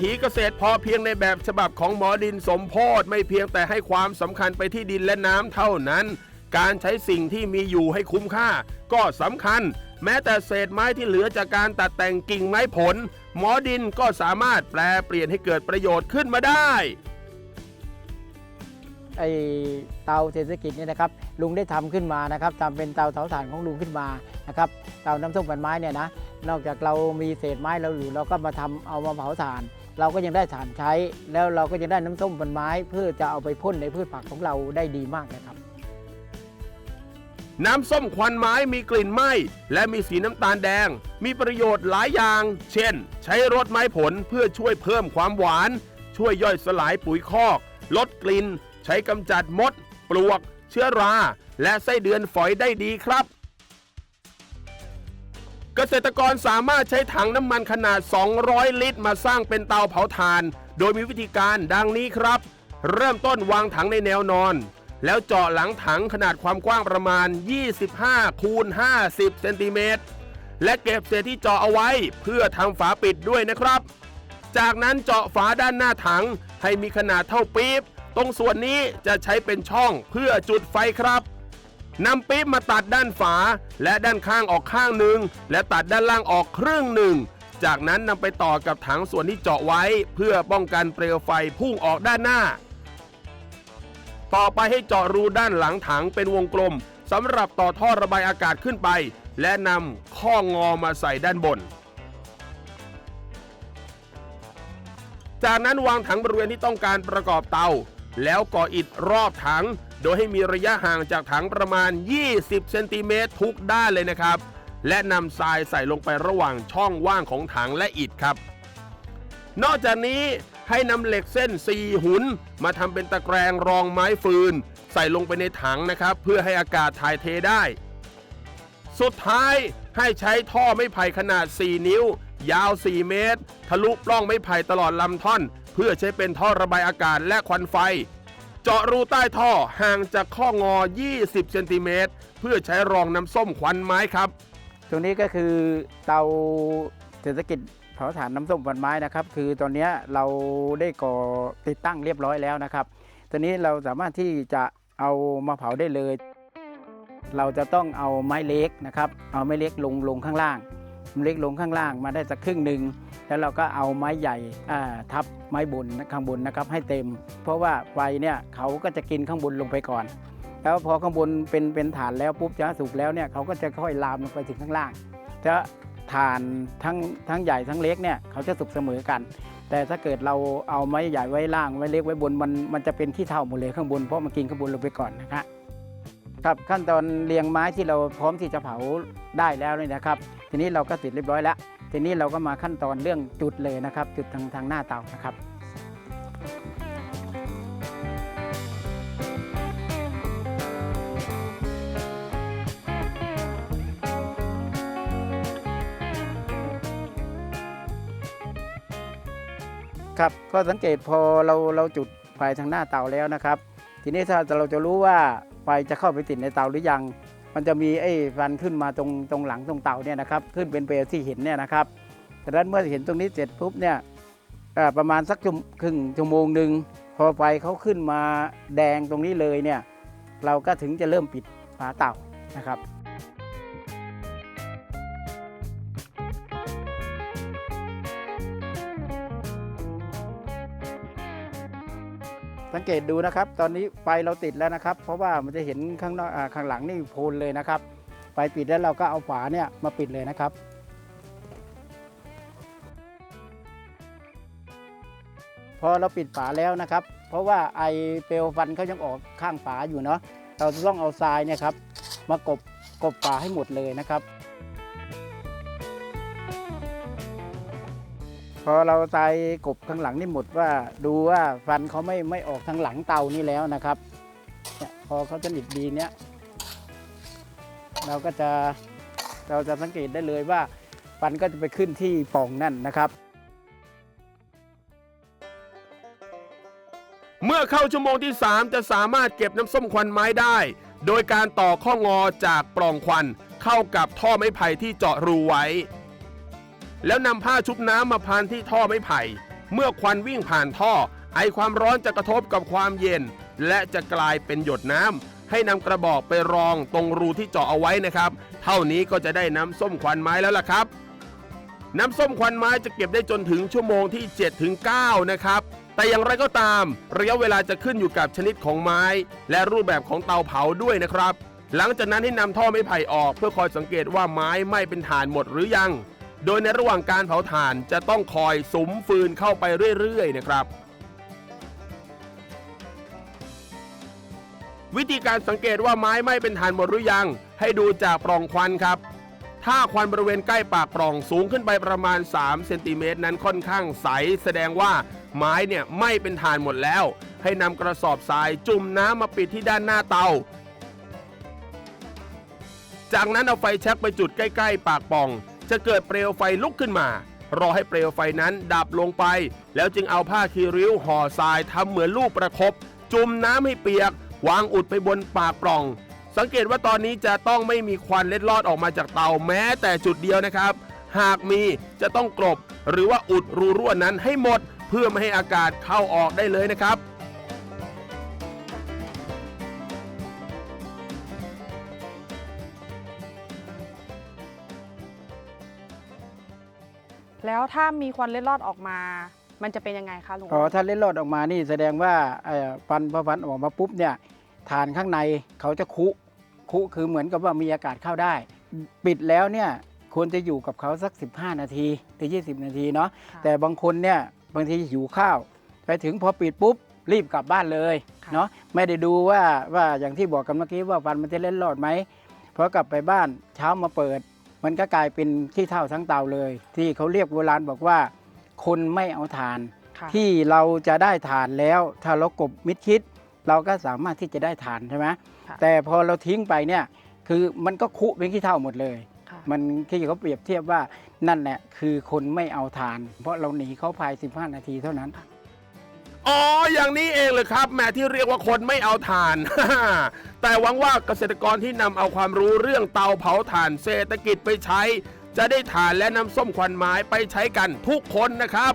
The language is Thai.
ถีเกษตรพอเพียงในแบบฉบับของหมอดินสมโพธไม่เพียงแต่ให้ความสำคัญไปที่ดินและน้ำเท่านั้น การใช้สิ่งที่มีอยู่ให้คุ้มค่า ก็สำคัญ แม้แต่เศษไม้ที่เหลือจากการตัดแต่งกิ่งไม้ผล หมอดินก็สามารถแปลเปลี่ยนให้เกิดประโยชน์ขึ้นมาได้ไอเตาเศรษฐกิจเนี่ยนะครับลุงได้ทำขึ้นมานะครับทำเป็นเตาเผาถ่านของลุงขึ้นมานะครับเตาน้ำส้มฝันไม้เนี่ยนะนอกจากเรามีเศษไม้เราอยู่เราก็มาทำเอามาเผาถ่าน เราก็ยังได้ถ่านใช้ แล้วเราก็ยังได้น้ำส้มฝันไม้ เพื่อจะเอาไปพ่นในพืชผักของเราได้ดีมากนะครับ น้ำส้มควันไม้มีกลิ่นไหม้และมีสีน้ำตาลแดง มีประโยชน์หลายอย่าง เช่น ใช้รดไม้ผลเพื่อช่วยเพิ่มความหวาน ช่วยย่อยสลายปุ๋ยคอก ลดกลิ่น ใช้กำจัดมด ปลวก เชื้อรา และไส้เดือนฝอยได้ดีครับ เกษตรกรสามารถใช้ถังน้ำมันขนาด 200 ลิตร มาสร้างเป็นเตาเผาถ่าน โดยมีวิธีการดังนี้ครับ เริ่มต้นวางถังในแนวนอน แล้วเจาะหลังถังขนาดความกว้างประมาณ 25 คูณ 50 เซนติเมตร และเก็บเศษที่เจาะเอาไว้ เพื่อทำฝาปิดด้วยนะครับ จากนั้นเจาะฝาด้านหน้าถังให้มีขนาดเท่าปี๊บ ตรงส่วนนี้จะใช้เป็นช่องเพื่อจุดไฟครับ นำปี๊บมาตัดด้านฝา และด้านข้างออกข้างหนึ่งและตัดด้านล่างออกครึ่งหนึ่ง จากนั้นนำไปต่อกับถังส่วนที่เจาะไว้ เพื่อป้องกันเปลวไฟพุ่งออกด้านหน้า ต่อไปให้เจาะรูด้านหลังถังเป็นวงกลมสำหรับต่อท่อระบายอากาศขึ้นไป และนำข้องอมาใส่ด้านบน จากนั้นวางถังบริเวณที่ต้องการประกอบเตา แล้วก่ออิฐรอบถัง โดยให้มีระยะห่างจากถังประมาณ 20 เซนติเมตรทุกด้านเลยนะครับ และนำทรายใส่ลงไประหว่างช่องว่างของถังและอิฐครับ นอกจากนี้ให้นำเหล็กเส้น 4 หุน มาทำเป็นตะแกรงรองไม้ฟืน ใส่ลงไปในถังนะครับ เพื่อให้อากาศถ่ายเทได้ สุดท้ายให้ใช้ท่อไม้ไผ่ขนาด 4 นิ้ว ยาว 4 เมตร ทะลุปล้องไม้ไผ่ตลอดลำท่อน เพื่อใช้เป็นท่อระบายอากาศและควันไฟ เจาะรูใต้ท่อห่างจากข้องอ 20 เซนติเมตร เพื่อใช้รองน้ำส้มควันไม้ครับ ตรงนี้ก็คือเตาเศรษฐกิจเผาถ่านน้ำส้มฝันไม้นะครับ คือตอนนี้เราได้ก่อติดตั้งเรียบร้อยแล้วนะครับตอนนี้เราสามารถที่จะเอามาเผาได้เลย เราจะต้องเอาไม้เล็กนะครับ เอาไม้เล็กลงลงข้างล่างไม้เล็กลงข้างล่างมาได้สักครึ่งหนึ่ง แล้วเราก็เอาไม้ใหญ่ทับไม้บนข้างบนนะครับให้เต็ม เพราะว่าไฟเนี่ยเขาก็จะกินข้างบนลงไปก่อน แล้วพอข้างบนเป็นเป็นฐานแล้วปุ๊บจะสุกแล้วเนี่ยเขาก็จะค่อยลามลงไปถึงข้างล่างจะฐานทั้งทั้งใหญ่ทั้งเล็กเนี่ยเขาจะสุกเสมอกัน แต่ถ้าเกิดเราเอาไม้ใหญ่ไว้ล่างไม้เล็กไว้บนมันมันจะเป็นขี้เท่าหมดเลยข้างบนเพราะมันกินข้างบนลงไปก่อนนะครับครับขั้นตอนเรียงไม้ที่เราพร้อมที่จะเผาได้แล้วนี่นะครับ ทีนี้เราก็ติดเรียบร้อยแล้วทีนี้เราก็มาขั้นตอนเรื่องจุดเลยนะครับ จุดทางทางหน้าเตานะครับครับก็สังเกตพอเราเราจุดไฟทางหน้าเตาแล้วนะครับ ทีนี้ถ้าเราจะรู้ว่าไฟจะเข้าไปติดในเตาหรือยัง มันจะมีไอ้ฟันขึ้นมาตรงตรงหลังตรงเต่าเนี่ยนะครับขึ้นเป็นเปลวที่เห็นเนี่ยนะครับแต่นั้นเมื่อเห็นตรงนี้เสร็จปุ๊บเนี่ยประมาณสักครึ่งชั่วโมงหนึ่งพอไฟเขาขึ้นมาแดงตรงนี้เลยเนี่ยเราก็ถึงจะเริ่มปิดฝาเต่านะครับ สังเกตดูนะครับ ตอนนี้ไฟเราติดแล้วนะครับ เพราะว่ามันจะเห็นข้างนอกข้างหลังนี่โพลนเลยนะครับไฟปิดแล้วเราก็เอาฝาเนี่ยมาปิดเลยนะครับพอเราปิดฝาแล้วนะครับ เพราะว่าไอเปลวฟันเขายังออกข้างฝาอยู่เนาะเราจะต้องเอาทรายเนี่ยครับมากบกบฝาให้หมดเลยนะครับ พอเราทรายกบข้างหลังนี่หมดว่าดูว่าฟันเขาไม่ไม่ออกทางหลังเตานี่แล้วนะครับเนี่ยพอเขาจะหนิดดีเนี้ยเราก็จะเราจะสังเกตได้เลยว่าฟันก็จะไปขึ้นที่ปล่องนั่นนะครับ เมื่อเข้าชั่วโมงที่ 3 จะสามารถเก็บน้ำส้มควันไม้ได้ โดยการต่อข้องอจากปล่องควัน เข้ากับท่อไม้ไผ่ที่เจาะรูไว้ แล้วนำผ้าชุบน้ำมาพันที่ท่อไม้ไผ่ เมื่อควันวิ่งผ่านท่อ ไอความร้อนจะกระทบกับความเย็น และจะกลายเป็นหยดน้ำให้นำกระบอกไปรองตรงรูที่เจาะเอาไว้นะครับ เท่านี้ก็จะได้น้ำส้มควันไม้แล้วล่ะครับ น้ำส้มควันไม้จะเก็บได้จนถึงชั่วโมงที่ 7-9ถึง9นะครับแต่อย่างไรก็ตาม ระยะเวลาจะขึ้นอยู่กับชนิดของไม้ และรูปแบบของเตาเผาด้วยนะครับ หลังจากนั้นให้นำท่อไม้ไผ่ออกเพื่อคอยสังเกตว่าไม้ไหม้เป็นฐานหมดหรือยัง โดยในระหว่างการเผาถ่านจะต้องคอยสุมฟืนเข้าไปเรื่อยๆนะครับ วิธีการสังเกตว่าไม้ไหม้เป็นฐานหมดหรือยัง ให้ดูจากปล่องควันครับ ถ้าควันบริเวณใกล้ปากปล่องสูงขึ้นไปประมาณ3เซนติเมตรนั้นค่อนข้างใส แสดงว่าไม้เนี่ยไหม้เป็นฐานหมดแล้ว ให้นำกระสอบทรายจุ่มน้ำมาปิดที่ด้านหน้าเตาจากนั้นเอาไฟแช็กไปจุดใกล้ ๆ ปากปล่อง จะเกิดเปลวไฟลุกขึ้นมา รอให้เปลวไฟนั้นดับลงไป แล้วจึงเอาผ้าคีริ้วห่อทรายทำเหมือนลูกประคบจุ่มน้ำให้เปียก วางอุดไปบนปากปล่อง สังเกตว่าตอนนี้จะต้องไม่มีควันเล็ดลอดออกมาจากเตาแม้แต่จุดเดียวนะครับ หากมีจะต้องกลบ หรือว่าอุดรูรั่วนั้นให้หมด เพื่อไม่ให้อากาศเข้าออกได้เลยนะครับ แล้วถ้ามีควันเล็ดลอดออกมา มันจะเป็นยังไงคะลุงอ๋อถ้าเล็ดลอดออกมานี่แสดงว่าเอ่อฟันพอฟันออกมาปุ๊บเนี่ยฐานข้างในเขาจะคุคุคือเหมือนกับว่ามีอากาศเข้าได้ ปิดแล้วเนี่ยควรจะอยู่กับเขาสัก 15 นาทีถึง20 นาทีเนาะค่ะแต่บางคนเนี่ยบางทีหิวข้าว ไปถึงพอปิดปุ๊บรีบกลับบ้านเลยค่ะเนาะไม่ได้ดูว่าว่าอย่างที่บอกกันเมื่อกี้ว่าฟันมันจะเล่นรอดไหมพอกลับไปบ้านเช้ามาเปิด มันก็กลายเป็นขี้เท่าทั้งเตาเลย ที่เขาเรียกโบราณบอกว่า คนไม่เอาทานค่ะที่เราจะได้ฐานแล้ว ถ้าเรากบมิดชิด เราก็สามารถที่จะได้ฐานใช่ไหมค่ะแต่พอเราทิ้งไปเนี่ยคือมันก็คุเป็นขี้เท่าหมดเลยค่ะมันที่เขาเปรียบเทียบว่านั่นแหละคือคนไม่เอาทาน เพราะเราหนีเขาภาย 15 นาทีเท่านั้น อ๋อ อย่างนี้เองเลยครับแหม่ที่เรียกว่าคนไม่เอาถ่าน แต่หวังว่าเกษตรกรที่นำเอาความรู้เรื่องเตาเผาถ่านเศรษฐกิจไปใช้ จะได้ถ่านและน้ำส้มควันไม้ไปใช้กันทุกคนนะครับ